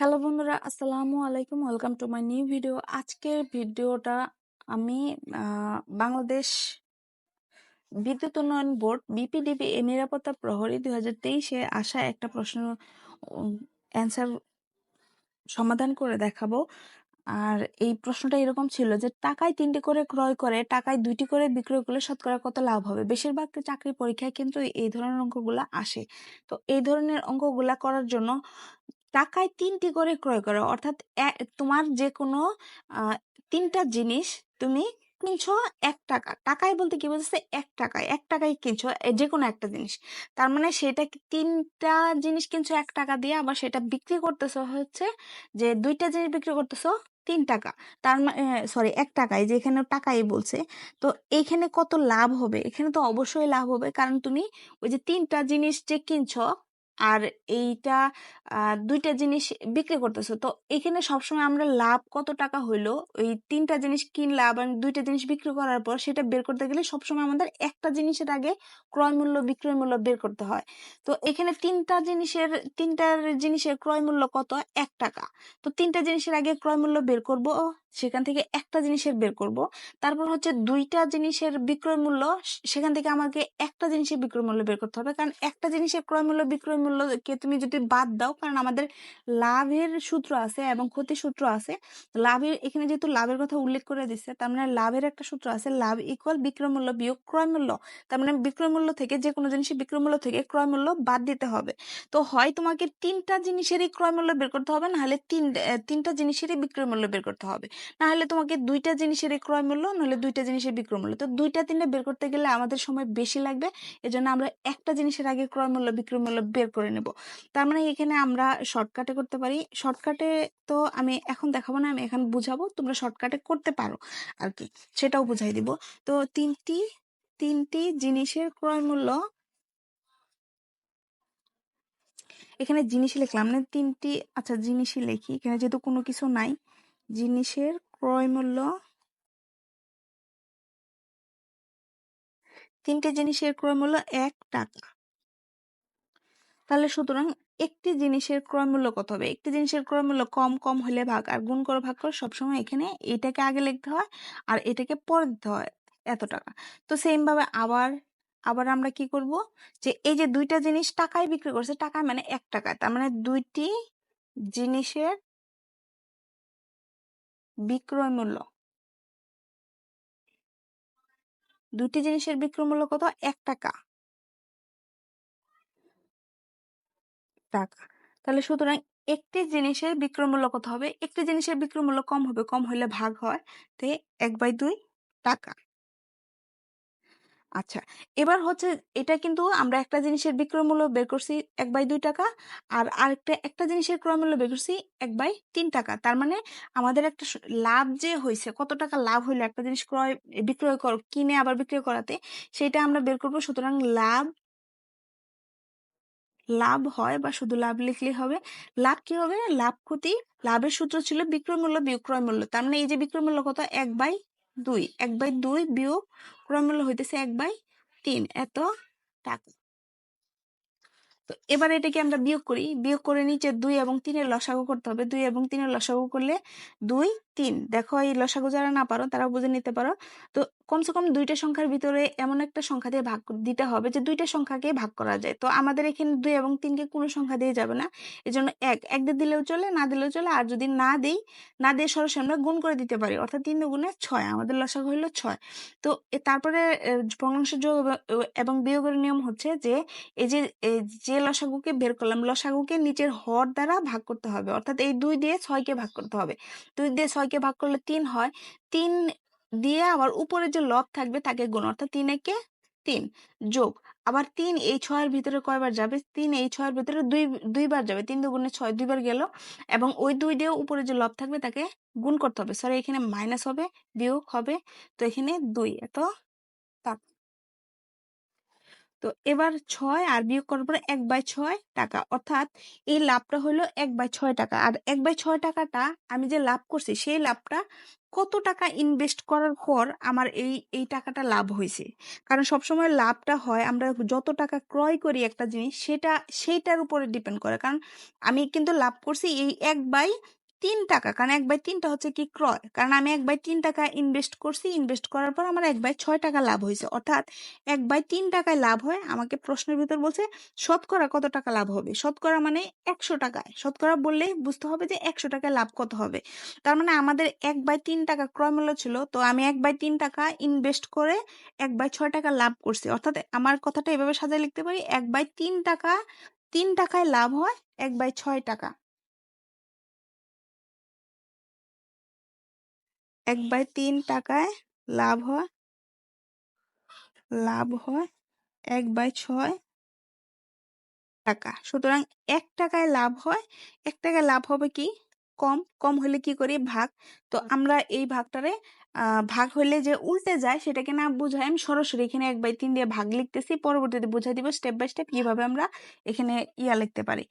Hello বন্ধুরা, আসসালামু আলাইকুম। Welcome to my new video আজকের ভিডিওটা আমি বাংলাদেশ বিদ্যুৎ উন্নয়ন বোর্ড, বিপিডিবি এর নিরাপত্তা প্রহরী দুই হাজার তেইশে আসা একটা প্রশ্ন অ্যান্সার সমাধান করে দেখাবো। আর এই প্রশ্নটা এরকম ছিল যে, টাকায় তিনটি করে ক্রয় করে, টাকায় দুইটি করে বিক্রয় করলে শতকরা কত লাভ হবে? বেশিরভাগ চাকরি পরীক্ষায় কিন্তু এই ধরনের অঙ্কগুলা আসে। তো এই ধরনের অঙ্কগুলা করার জন্য টাকায় তিনটি করে ক্রয় করো। অর্থাৎ তোমার যে কোনো তিনটা জিনিস তুমি কিনছো এক টাকা। টাকায় বলতে কি বলতেছে এক টাকায়। এক টাকায় কিনছো যে কোনো একটা জিনিস। তার মানে সেটা তিনটা জিনিস কিনছো এক টাকা দিয়ে, আবার সেটা বিক্রি করতেছো হচ্ছে যে দুইটা জিনিস বিক্রি করতেছো তিন টাকা। তার মানে সরি এক টাকায়, যে এখানে টাকাই বলছে। তো এখানে কত লাভ হবে? এখানে তো অবশ্যই লাভ হবে। কারণ তুমি ওই যে তিনটা জিনিস যে কিনছো আর এইটা দুইটা জিনিস বিক্রি করতেছো। তো এখানে সবসময় আমরা লাভ কত টাকা হইল? ওই তিনটা জিনিস কিনলাম আর দুইটা জিনিস বিক্রি করার পর সেটা বের করতে গেলে সবসময় আমাদের একটা জিনিসের আগে ক্রয় মূল্য, বিক্রয় মূল্য বের করতে হয়। তো এখানে তিনটা জিনিসের, তিনটার জিনিসের ক্রয় মূল্য কত? এক টাকা। তো তিনটা জিনিসের আগে ক্রয় মূল্য বের করব, সেখান থেকে একটা জিনিসের বের করব। তারপর হচ্ছে দুইটা জিনিসের বিক্রয় মূল্য, সেখান থেকে আমাকে একটা জিনিসের বিক্রয় মূল্য বের করতে হবে। কারণ একটা জিনিসের ক্রয় মূল্য, বিক্রয় মূল্যকে তুমি যদি বাদ দাও, কারণ আমাদের লাভের সূত্র আছে এবং ক্ষতির সূত্র আছে। লাভের, এখানে যেহেতু লাভের কথা উল্লেখ করে দিচ্ছে তার মানে লাভের একটা সূত্র আছে, লাভ ইকুয়াল বিক্রয় মূল্য বিয়োগ ক্রয় মূল্য। তার মানে বিক্রয় মূল্য থেকে যে কোনো জিনিসের বিক্রয় মূল্য থেকে ক্রয় মূল্য বাদ দিতে হবে। তো হয় তোমাকে তিনটা জিনিসেরই ক্রয় মূল্য বের করতে হবে না হলে তিন তিনটা জিনিসেরই বিক্রয় মূল্য বের করতে হবে। না হলে তোমাকে দুইটা জিনিসেরই ক্রয় মূল্য, নাহলে দুইটা জিনিসের বিক্রয় মূল্য। তো দুইটা তিনটা বের করতে গেলে আমাদের সময় বেশি লাগবে। এজন্য আমরা একটা জিনিসের আগে ক্রয় মূল্য, বিক্রয় মূল্য বের করে নেব। তার মানে এখানে আমরা শর্টকাটে করতে পারি। শর্টকাটে তো আমি এখন দেখাবো না, আমি এখন বুঝাবো, তোমরা শর্টকাটে করতে পারো আর কি, সেটাও বুঝাই দিব। তো তিনটি তিনটি জিনিসের ক্রয় মূল্য এখানে জিনিসই লিখলাম না, তিনটি আচ্ছা জিনিসই লিখি, এখানে যেহেতু কোনো কিছু নাই, জিনিসের ক্রয় মূল্য তিনটে জিনিসের ক্রয় মূল্য এক টাকা। তাহলে সুতরাং একটি জিনিসের ক্রয়মূল্য কত হবে? একটি জিনিসের ক্রয় মূল্য কম কম হলে ভাগ আর গুণ করে ভাগ করে সবসময় এখানে এটাকে আগে লিখতে হয় আর এটাকে পরে দিতে হয় এত টাকা। তো সেম ভাবে আবার আবার আমরা কি করব? যে এই যে দুইটা জিনিস টাকায় বিক্রি করছে, টাকায় মানে এক টাকায়, তার মানে দুইটি জিনিসের বিক্রয় মূল্য। দুইটি জিনিসের বিক্রয় মূল্য কত? এক টাকা। টাকা তাহলে সুতরাং একটি জিনিসের বিক্রয় মূল্য কত হবে? একটি জিনিসের বিক্রয় মূল্য কম হবে, কম হলে ভাগ হয়। তে এক বাই দুই টাকা। আচ্ছা এবার হচ্ছে এটা কিন্তু আমরা একটা জিনিসের বিক্রয় মূল্য বের করছি এক বাই দুই টাকা আর আরেকটা, একটা জিনিসের ক্রয় মূল্য বের করছি এক বাই তিন টাকা। তার মানে আমাদের একটা লাভ যে হয়েছে কত টাকা লাভ হইল একটা জিনিস ক্রয়, বিক্রয় কর, কিনে আবার বিক্রয় করাতে, সেটা আমরা বের করব। সুতরাং লাভ লাভ হয় বা শুধু লাভ লিখলেই হবে। লাভ কি হবে? লাভ ক্ষতি। লাভের সূত্র ছিল বিক্রয় মূল্য বিয়োগ ক্রয় মূল্য। তার মানে এই যে বিক্রয় মূল্য কত? এক বাই দুই। এক বাই দুই বিয়োগ ক্রয় মূল্য হইতেছে এক বাই তিন। এত টাকা। তো এবার এটাকে আমরা বিয়োগ করি। বিয়োগ করে নিচে দুই এবং তিনের লসাগু করতে হবে। দুই এবং তিনের লসাগু করলে দুই তিন। দেখো এই লসাগু যারা না পারো তারা বুঝে নিতে পারো। তো কমসে কম দুইটা সংখ্যার ভিতরে এমন একটা সংখ্যা দিয়ে ভাগ দিতে হবে যে দুইটা সংখ্যাকে ভাগ করা যায়। তো আমাদের এখানে দুই এবং তিনকে কোনো সংখ্যা দিয়ে যাবে না। এই জন্য এক এক দিয়ে দিলেও চলে, না দিলেও চলে। আর যদি না দিই, না দিয়ে সরাসরি আমরা গুণ করে দিতে পারি। অর্থাৎ তিন দুগুণে ছয়, আমাদের লসাগু হইল ছয়। তো তারপরে ভগ্নাংশ যোগ এবং- বিয়োগের নিয়ম হচ্ছে যে এই যে যে লসাগুকে বের করলাম, লসাগুকে নিচের হর দ্বারা ভাগ করতে হবে। অর্থাৎ এই দুই দিয়ে ছয়কে ভাগ করতে হবে। দুই দিয়ে ছয়কে ভাগ করলে তিন হয়। তিন দিয়ে আবার উপরে যে লব থাকবে তাকে গুণ, অর্থাৎ তিন একে তিন যোগ। আবার তিন এই ছয়ের ভিতরে কয়বার যাবে? তিন এই ছয়ের ভিতরে দুই, দুইবার যাবে। তিন দুগুণে ছয় দুইবার গেল এবং ওই দুই দিয়ে উপরে যে লব থাকবে তাকে গুণ করতে হবে। সরি এখানে মাইনাস হবে, বিয়োগ হবে। তো এখানে দুই, এত তো এবার ছয় আর বিয়োগ করার পরে এক বাই ছয় টাকা। অর্থাৎ এই লাভটা হলো এক বাই ছয় টাকা। আর এক বাই ছয় টাকাটা আমি যে লাভ করছি, সেই লাভটা কত টাকা ইনভেস্ট করার পর আমার এই এই টাকাটা লাভ হয়েছে? কারণ সবসময় লাভটা হয়, আমরা যত টাকা ক্রয় করি একটা জিনিস, সেটা, সেইটার উপরে ডিপেন্ড করে। কারণ আমি কিন্তু লাভ করছি এই এক বাই তিন টাকা। কারণ এক বাই তিনটা হচ্ছে কি ক্রয়? কারণ আমি এক বাই তিন টাকা ইনভেস্ট করছি ইনভেস্ট করার পর আমার এক বাই ছয় টাকা লাভ হয়েছে। অর্থাৎ এক বাই তিন টাকায় লাভ হয়, আমাকে প্রশ্নের ভিতর বলছে, শতকরা কত টাকা লাভ হবে? শতকরা মানে একশো টাকায়। শতকরা বললেই বুঝতে হবে যে একশো টাকায় লাভ কত হবে। তার মানে আমাদের এক বাই তিন টাকা ক্রয় মূল্য ছিল, তো আমি এক বাই তিন টাকা ইনভেস্ট করে এক বাই ছয় টাকা লাভ করছি। অর্থাৎ আমার কথাটা এভাবে সাজায় লিখতে পারি, এক বাই তিন টাকা, তিন টাকায় লাভ হয়, এক বাই ছয় টাকা। এক বাই তিন টাকায় লাভ হয়? লাভ হয় এক বাই ছয় টাকা। সুতরাং এক টাকায় লাভ হয় এক টাকায় লাভ হবে কি? কম কম হলে কি করি? ভাগ। তো আমরা এই ভাগটারে ভাগ হলে যে উল্টে যায় সেটাকে না বুঝাই আমি সরাসরি এখানে এক বাই তিন দিয়ে ভাগ লিখতেছি পরবর্তীতে বুঝাই দিব স্টেপ বাই স্টেপ কীভাবে আমরা এখানে ইয়া লিখতে পারি।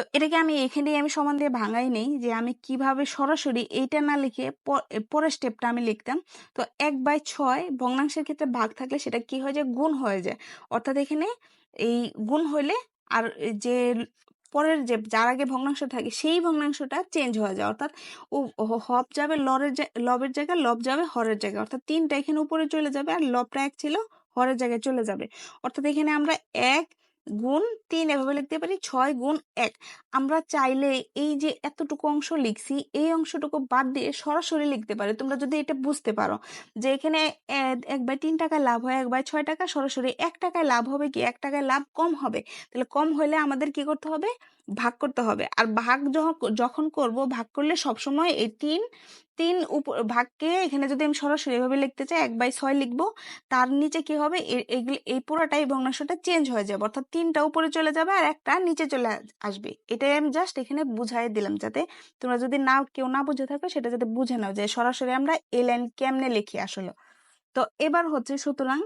তো এটাকে আমি এখানেই আমি সমান দিয়ে ভাঙাই নেই যে আমি কীভাবে সরাসরি এইটা না লিখে পরের স্টেপটা আমি লিখতাম। তো এক বাই ছয় ভগ্নাংশের ক্ষেত্রে ভাগ থাকলে সেটা কি হয় যে গুণ হয়ে যায়। অর্থাৎ এখানে এই গুণ হইলে আর যে পরের যে যার আগে ভগ্নাংশ থাকে সেই ভগ্নাংশটা চেঞ্জ হয়ে যায়। অর্থাৎ ও হব যাবে লরের লবের জায়গায়, লব যাবে হরের জায়গায়। অর্থাৎ তিনটা এখানে উপরে চলে যাবে আর লবটা এক ছিল হরের জায়গায় চলে যাবে। অর্থাৎ এখানে আমরা এক গুণ তিন এভাবে লিখতে পারি, ছয় গুণ এক। আমরা চাইলে এই যে এতটুকু অংশ লিখছি, এই অংশটুকু বাদ দিয়ে সরাসরি লিখতে পারি। তোমরা যদি এটা বুঝতে পারো যে এখানে এক বাই তিন টাকায় লাভ হয়, এক বাই ছয় টাকা, সরাসরি এক টাকায় লাভ হবে কি? এক টাকায় লাভ কম হবে। তাহলে কম হলে আমাদের কি করতে হবে? ভাগ করতে হবে। আর ভাগ যখন করব, ভাগ করলে সবসময় এই তিন তিন ভাগকে এখানে যদি আমি সরাসরি এভাবে লিখতে চাই, এক বাই ছয় লিখব, তার নিচে কি হবে? এ- এই পুরোটাই ভগ্নাংশটা চেঞ্জ হয়ে যাবে। অর্থাৎ তিনটা উপরে চলে যাবে আর একটা নিচে চলে আসবে। এটাই আমি জাস্ট এখানে বুঝাই দিলাম যাতে তোমরা যদি না কেউ না বুঝে থাকো, সেটা যাতে বুঝে নাও যে সরাসরি আমরা এই লাইন কেমনে লিখি আসলে। তো এবার হচ্ছে সুতরাং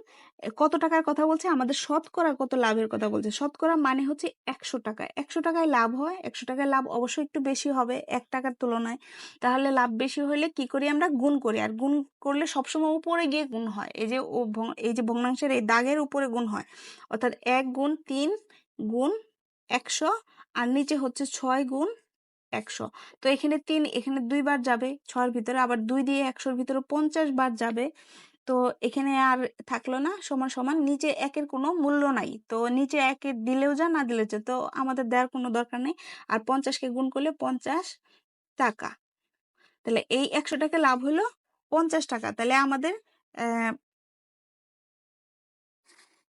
কত টাকার কথা বলছে? আমাদের শতকরা কত লাভের কথা বলছে? শতকরা মানে হচ্ছে একশো টাকা। একশো টাকায় লাভ হয়, একশো টাকায় লাভ অবশ্যই একটু বেশি হবে এক টাকার তুলনায়। তাহলে লাভ বেশি হলে কি করি আমরা? গুণ করি। আর গুণ করলে সবসময় উপরে গিয়ে গুণ হয়। এই যে এই যে ভগ্নাংশের এই দাগের উপরে গুণ হয়। অর্থাৎ এক গুণ তিন গুণ একশো আর নিচে হচ্ছে ছয় গুণ একশো। তো এখানে তিন, এখানে দুইবার যাবে, ছয়ের ভিতরে। আবার দুই দিয়ে একশোর ভিতরে পঞ্চাশ বার যাবে। তো এখানে আর থাকল না সমান সমান নিচে একের কোনো মূল্য নাই। তো নিচে একের দিলেও যা, না দিলেও যা। তো আমাদের দেওয়ার কোনো দরকার নেই। আর পঞ্চাশকে গুণ করলে পঞ্চাশ টাকা। তাহলে এই একশো টাকা লাভ হলো পঞ্চাশ টাকা। তাহলে আমাদের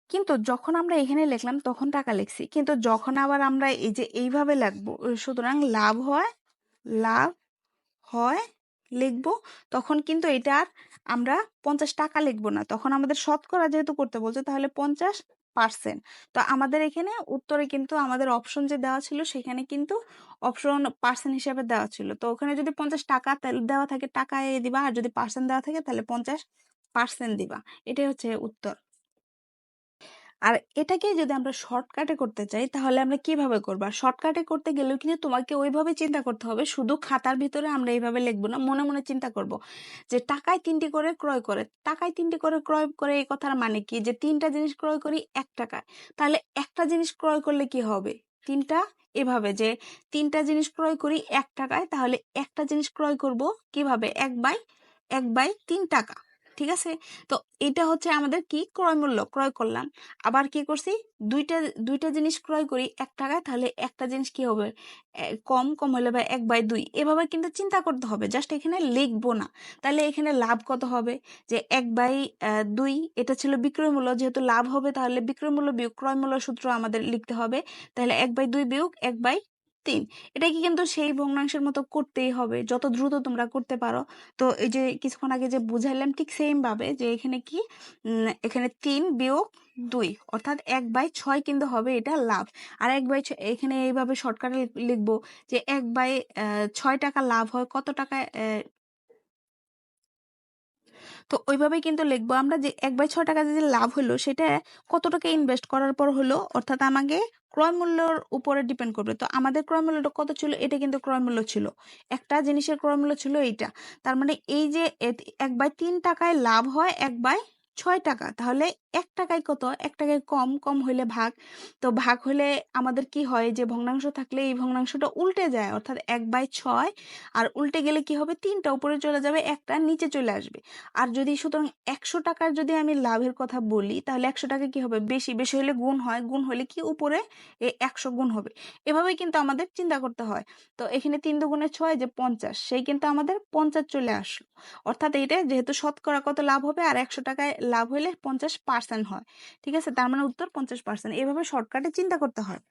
কিন্তু যখন আমরা এখানে লিখলাম তখন টাকা লিখছি। কিন্তু যখন আবার আমরা এই যে এইভাবে লাগবো সুতরাং লাভ হয় লাভ হয় লিখব, তখন কিন্তু এটা আর আমরা পঞ্চাশ টাকা লিখব না। তখন আমাদের শতকরা যেহেতু করতে বলছে, তাহলে পঞ্চাশ পার্সেন্ট তো আমাদের এখানে উত্তরে কিন্তু আমাদের অপশন যে দেওয়া ছিল, সেখানে কিন্তু অপশন পার্সেন্ট হিসেবে দেওয়া ছিল। তো ওখানে যদি পঞ্চাশ টাকা দেওয়া থাকে, টাকায় দিবা, আর যদি পার্সেন্ট দেওয়া থাকে, তাহলে পঞ্চাশ পার্সেন্ট দিবা। এটাই হচ্ছে উত্তর। আর এটাকে যদি আমরা শর্টকাটে করতে চাই, তাহলে আমরা কীভাবে করব? আর শর্টকাটে করতে গেলেও কিন্তু তোমাকে ওইভাবে চিন্তা করতে হবে। শুধু খাতার ভিতরে আমরা এইভাবে লিখব না, মনে মনে চিন্তা করব যে টাকায় তিনটি করে ক্রয় করে। টাকায় তিনটি করে ক্রয় করে এই কথার মানে কি? যে তিনটা জিনিস ক্রয় করি এক টাকায়। তাহলে একটা জিনিস ক্রয় করলে কি হবে? তিনটা? এভাবে যে তিনটা জিনিস ক্রয় করি এক টাকায়, তাহলে একটা জিনিস ক্রয় করব কীভাবে? এক বাই এক বাই তিন টাকা। ঠিক আছে? তো এটা হচ্ছে আমাদের কি? ক্রয় মূল্য, ক্রয় করলাম। আবার কি করছি? দুইটা দুইটা জিনিস ক্রয় করি এক টাকায়, তাহলে একটা জিনিস কি হবে? কম কম হলে বা এক বাই দুই। এভাবে কিন্তু চিন্তা করতে হবে। জাস্ট এখানে লিখব না। তাহলে এখানে লাভ কত হবে? যে এক বাই দুই, এটা ছিল বিক্রয় মূল্য। যেহেতু লাভ হবে, তাহলে বিক্রয় মূল্য বিয়োগ, ক্রয় মূল্য সূত্র আমাদের লিখতে হবে। তাহলে এক বাই দুই বিয়োগ এক বাই তিন এটা কি কিন্তু সেই ভগ্নাংশের মতো করতেই হবে? যত দ্রুত তোমরা করতে পারো। তো এই যে কিছুক্ষণ আগে যে বুঝাইলাম ঠিক সেম ভাবে যে এখানে কি? এখানে তিন বিয়োগ দুই অর্থাৎ এক বাই ছয় কিন্তু হবে এটা লাভ। আর এক বাই এখানে এইভাবে শর্টকাটে লিখব যে এক বাই ছয় টাকা লাভ হয়। কত টাকা তো ওইভাবেই কিন্তু লিখব। আমরা যে এক বাই ছ টাকা যে লাভ হলো সেটা কত টাকা ইনভেস্ট করার পর হলো, অর্থাৎ আমাকে ক্রয় মূল্যর উপরে ডিপেন্ড করবে। তো আমাদের ক্রয় মূল্যটা কত ছিল? এটা কিন্তু ক্রয় মূল্য ছিল। একটা জিনিসের ক্রয় মূল্য ছিল এইটা। তার মানে এই যে এক বাই তিন টাকায় লাভ হয়, এক বাই ছয় টাকা। তাহলে এক টাকায় কত? এক টাকায় কম কম হইলে ভাগ। তো ভাগ হলে আমাদের কি হয় যে, ভগ্নাংশ থাকলে এই ভগ্নাংশটা উল্টে যায়, অর্থাৎ এক বাই ছয়। আর উল্টে গেলে কি হবে? তিনটা। উপরে চলে যাবে একটা, নিচে চলে আসবে। আর যদি সুতরাং একশো টাকার যদি আমি লাভের কথা বলি, তাহলে একশো টাকা কি হবে? বেশি। বেশি হলে গুণ হয়। গুণ হলে কি? উপরে একশো গুণ হবে। এভাবেই কিন্তু আমাদের চিন্তা করতে হয়। তো এখানে তিন দুগুণে ছয় যে পঞ্চাশ, সেই কিন্তু আমাদের পঞ্চাশ চলে আসলো। অর্থাৎ এইটা যেহেতু শতকরা কত লাভ হবে? আর একশো টাকায় লাভ হলে পঞ্চাশ পার্সেন্ট হয়। ঠিক আছে? তার মানে উত্তর পঞ্চাশ পার্সেন্ট এভাবে শর্টকাটে চিন্তা করতে হয়।